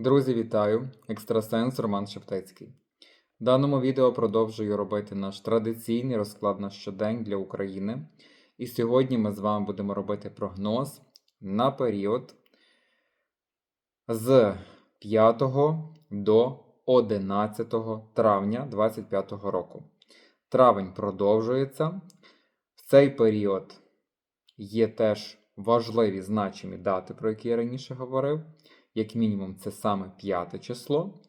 Друзі, вітаю! Екстрасенс Роман Шептицький. В даному відео продовжую робити наш традиційний розклад на щодень для України. І сьогодні ми з вами будемо робити прогноз на період з 5 до 11 травня 2025 року. Травень продовжується. В цей період є теж важливі значимі дати, про які я раніше говорив. Як мінімум, це саме 5 число.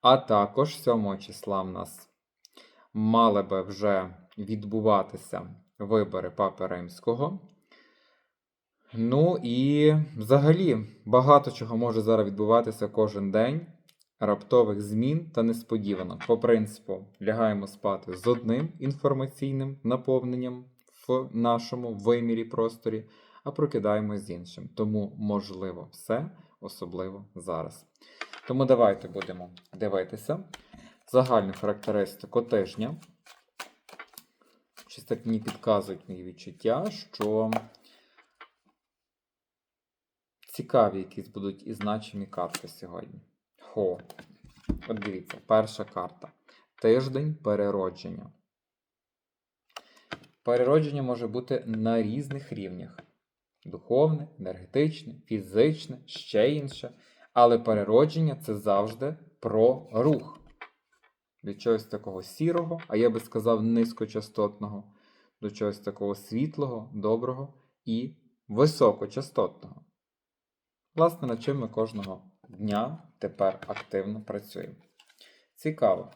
А також 7 числа в нас мали би вже відбуватися вибори Папи Римського. Ну і взагалі багато чого може зараз відбуватися кожен день. Раптових змін та несподіванок. По принципу, лягаємо спати з одним інформаційним наповненням в нашому вимірі просторі, а прокидаємось з іншим. Тому можливо все, особливо зараз. Тому давайте будемо дивитися загальну характеристику тижня. Щось так мені підказують мої відчуття, що цікаві якісь будуть і значимі карти сьогодні. Хо. От дивіться, перша карта. Тиждень переродження. Переродження може бути на різних рівнях: духовне, енергетичне, фізичне, ще інше. Але переродження це завжди про рух. Від чогось такого сірого, а я би сказав, низькочастотного, до чогось такого світлого, доброго і високочастотного. Власне, над чим ми кожного дня тепер активно працюємо. Цікаво.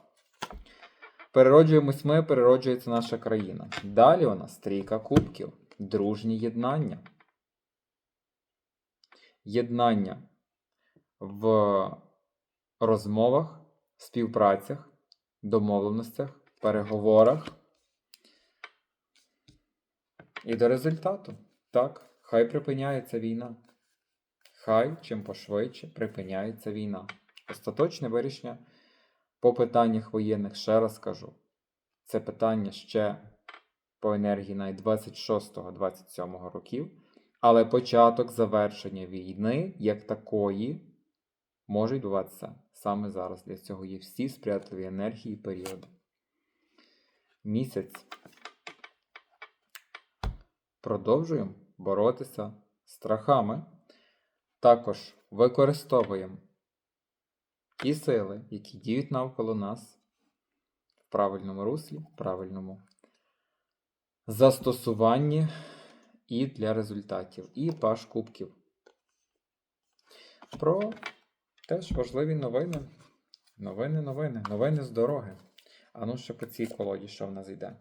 Перероджуємось ми, перероджується наша країна. Далі у нас трійка кубків, дружні єднання. Єднання в розмовах, співпрацях, домовленостях, переговорах. І до результату. Так, хай припиняється війна. Хай чим пошвидше припиняється війна. Остаточне вирішення по питаннях воєнних, ще раз кажу, це питання ще по енергії навіть 26-27 років. Але початок завершення війни як такої може відбуватися саме зараз. Для цього є всі сприятливі енергії і періоди. Місяць. Продовжуємо боротися з страхами. Також використовуємо ті сили, які діють навколо нас в правильному руслі, в правильному застосуванні і для результатів. І паш кубків. Про теж важливі новини. Новини, новини, новини з дороги. А ну ще по цій колоді, що в нас йде?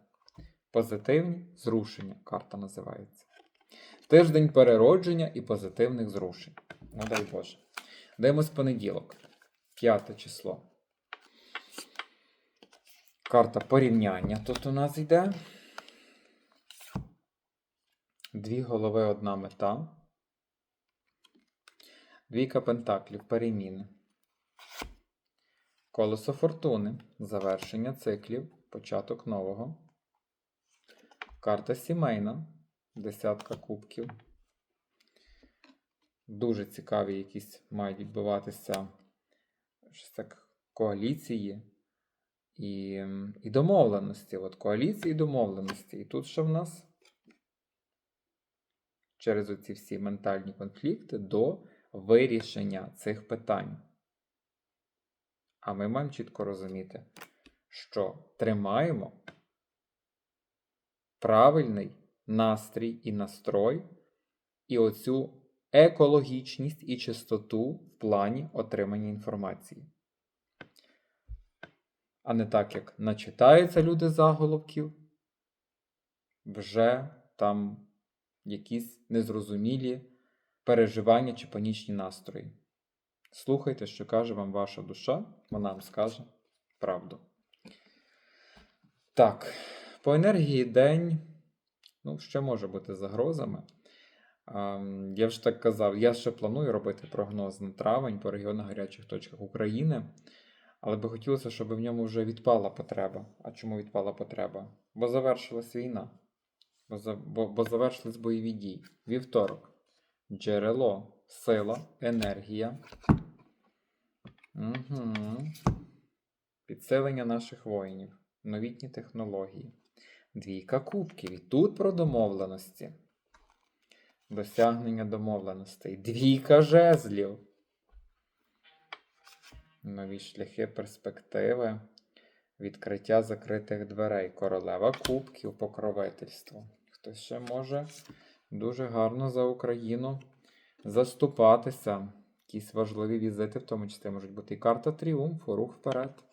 Позитивні зрушення. Карта називається. Тиждень переродження і позитивних зрушень. Ну, дай Боже. З понеділок. П'яте число. Карта порівняння тут у нас йде. Дві голови, одна мета. Двійка пентаклів, переміни. Колесо фортуни. Завершення циклів. Початок нового. Карта сімейна. Десятка кубків. Дуже цікаві якісь мають відбуватися щось так, коаліції і, і домовленості. От коаліції і домовленості. І тут що в нас? Через оці всі ментальні конфлікти до вирішення цих питань. А ми маємо чітко розуміти, що тримаємо правильний настрій і настрой, і оцю екологічність і чистоту в плані отримання інформації. А не так, як начитаються люди заголовків, вже там якісь незрозумілі переживання чи панічні настрої. Слухайте, що каже вам ваша душа, вона вам скаже правду. Так, по енергії день, ну, ще може бути загрозами. Я вже так казав, я ще планую робити прогноз на травень по регіонах гарячих точках України. Але би хотілося, щоб в ньому вже відпала потреба. А чому відпала потреба? Бо завершилась війна. Бо, завершились бойові дії. Вівторок. Джерело, сила, енергія. Угу. Підсилення наших воїнів. Новітні технології. Двійка кубків. І тут про домовленості. Досягнення домовленостей. Двійка жезлів. Нові шляхи, перспективи. Відкриття закритих дверей. Королева кубків, покровительство. Хтось ще може дуже гарно за Україну заступатися. Якісь важливі візити, в тому числі можуть бути і карта тріумфу, рух вперед.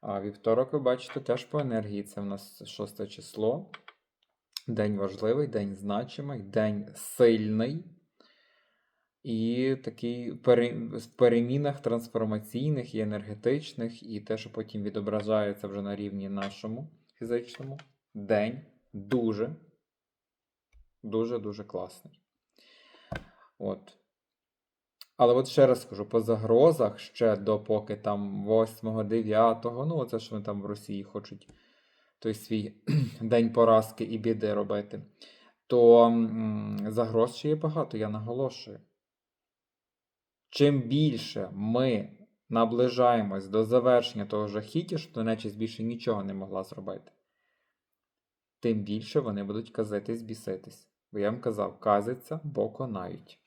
А вівторок, ви бачите, теж по енергії. Це в нас шосте число. День важливий, день значимий, день сильний. І такий в перемінах трансформаційних і енергетичних, і те, що потім відображається вже на рівні нашому фізичному. День дуже, дуже-дуже класний. От. Але от ще раз скажу, по загрозах ще допоки там 8-9, ну оце що вони там в Росії хочуть той свій день поразки і біди робити, то м, загроз ще є багато, я наголошую. Чим більше ми наближаємось до завершення того жахіття, що нечість більше нічого не могла зробити, тим більше вони будуть казитись, біситись. Бо я вам казав, казиться, бо конають.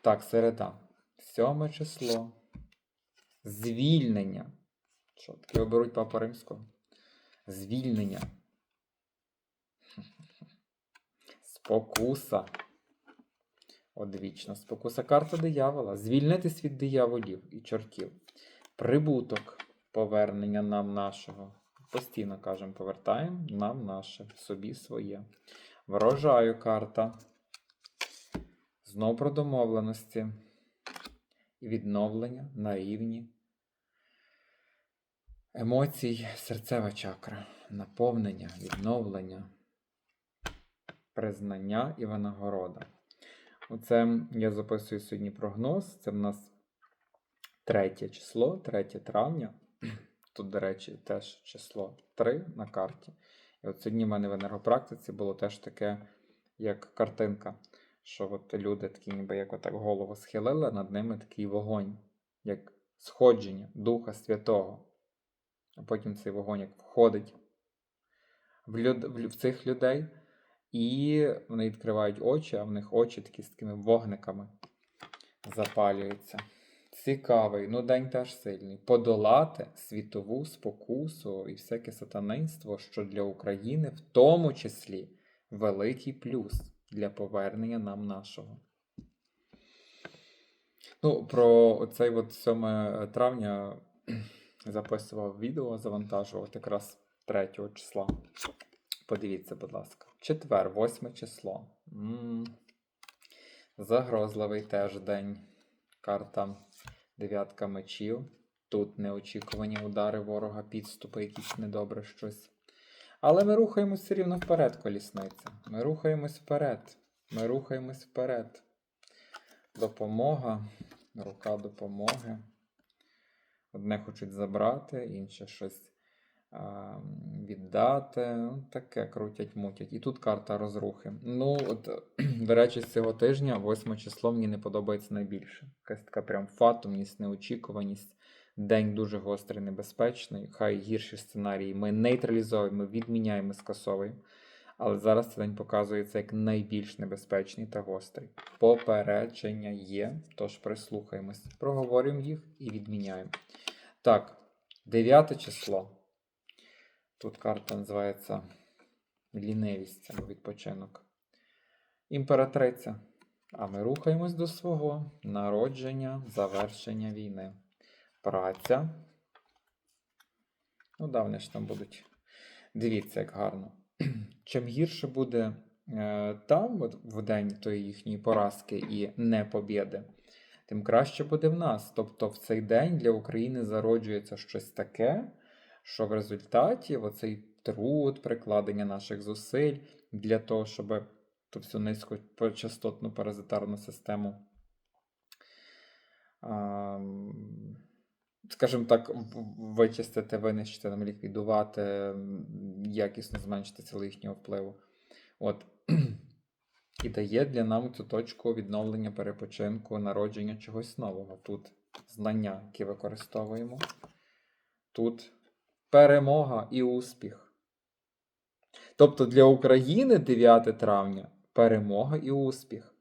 Так, середа. Сьоме число. Звільнення. Що таке оберуть папа римського? Звільнення. Спокуса. Одвічна спокуса карта диявола. Звільнитись від дияволів і чортів. Прибуток. Повернення нам нашого. Постійно кажемо, повертаємо нам наше, собі своє. Врожаю карта. Знов про домовленості. І відновлення на рівні емоцій, серцева чакра, наповнення, відновлення, признання і винагорода. Оце я записую сьогодні прогноз. Це в нас третє число, 3 травня. Тут, до речі, теж число 3 на карті. І от сьогодні в мене в енергопрактиці було теж таке, як картинка, що от люди такі, ніби як отак голову схилили, над ними такий вогонь, як сходження Духа Святого. А потім цей вогонь як входить в, люд... в цих людей, і вони відкривають очі, а в них очі такі з такими вогниками запалюються. Цікавий, ну день теж сильний. Подолати світову спокусу і всяке сатанинство, що для України в тому числі великий плюс для повернення нам нашого. Ну, про оцей от 7 травня записував відео, завантажував якраз 3 числа. Подивіться, будь ласка. Четвер, 8 число. м Загрозливий теж день. Карта дев'ятка мечів. Тут неочікувані удари ворога, підступи, якісь недобре щось. Але ми рухаємось все рівно вперед, колісниця. Ми рухаємось вперед. Ми рухаємось вперед. Допомога, рука допомоги. Одне хочуть забрати, інше щось віддати. Ну, таке крутять, мутять. І тут карта розрухи. Ну, от, до речі, з цього тижня, 8 число, мені не подобається найбільше. Якась така прям фатумність, неочікуваність. День дуже гострий, небезпечний. Хай гірші сценарії ми нейтралізуємо, відміняємо, скасовуємо. Але зараз цей день показується як найбільш небезпечний та гострий. Попередження є, тож прислухаємось, проговорюємо їх і відміняємо. Так, 9 число. Тут карта називається лінивість або відпочинок. Імператриця. А ми рухаємось до свого народження, завершення війни. Праця. Ну, да, ж там будуть. Дивіться, як гарно. Чим гірше буде е, там, в день тої їхньої поразки і непобєди, тим краще буде в нас. Тобто в цей день для України зароджується щось таке, що в результаті оцей труд, прикладення наших зусиль для того, щоб ту всю низькочастотну паразитарну систему, скажімо так, вичистити, винищити, там, ліквідувати, якісно зменшити силу їхнього впливу. От. І дає для нам цю точку відновлення, перепочинку, народження чогось нового. Тут знання, які використовуємо. Тут перемога і успіх. Тобто для України 9 травня перемога і успіх.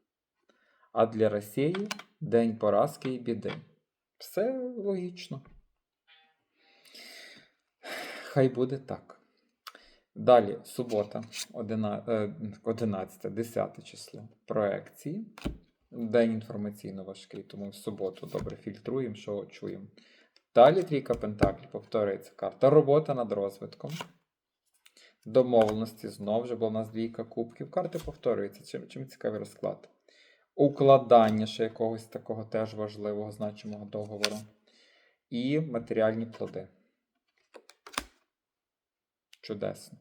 А для Росії День поразки і біди. Все логічно. Хай буде так. Далі, субота, 11, 10 число проекції. День інформаційно важкий, тому в суботу добре фільтруємо, що чуємо. Далі трійка Пентаклів, повторюється карта. Робота над розвитком. Домовленості знову вже була у нас двійка кубків. Карти повторюються. Чим, чим цікавий розклад. Укладання ще якогось такого теж важливого значимого договору. І матеріальні плоди. Чудесно.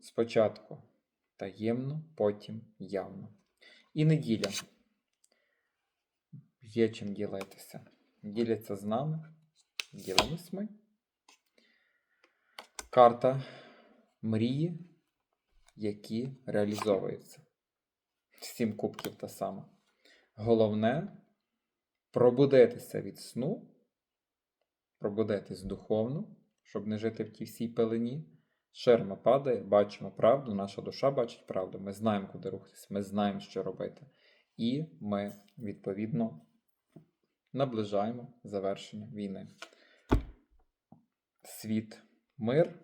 Спочатку таємно, потім явно. І неділя. Є чим ділитися. Діляться з нами. Ділимось ми. Карта мрії, які реалізовуються. Сім кубків та сама. Головне пробудитися від сну, пробудитись духовно, щоб не жити в тій всій пелені. Шерма падає, бачимо правду, наша душа бачить правду. Ми знаємо, куди рухатись, ми знаємо, що робити. І ми, відповідно, наближаємо завершення війни. Світ, мир.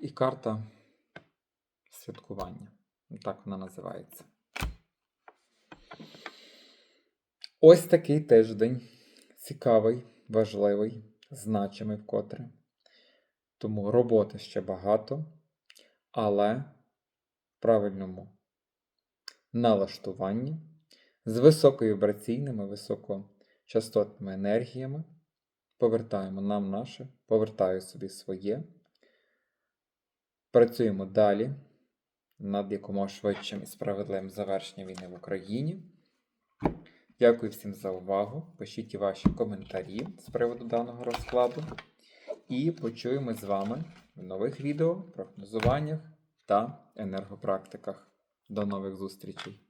І карта святкування. Так вона називається. Ось такий тиждень. Цікавий, важливий, значимий вкотре. Тому роботи ще багато, але в правильному налаштуванні з високовібраційними, високочастотними енергіями повертаємо нам наше, повертаю собі своє. Працюємо далі над якомога швидшим і справедливим завершенням війни в Україні. Дякую всім за увагу. Пишіть ваші коментарі з приводу даного розкладу. І почуємо з вами в нових відео, прогнозуваннях та енергопрактиках. До нових зустрічей!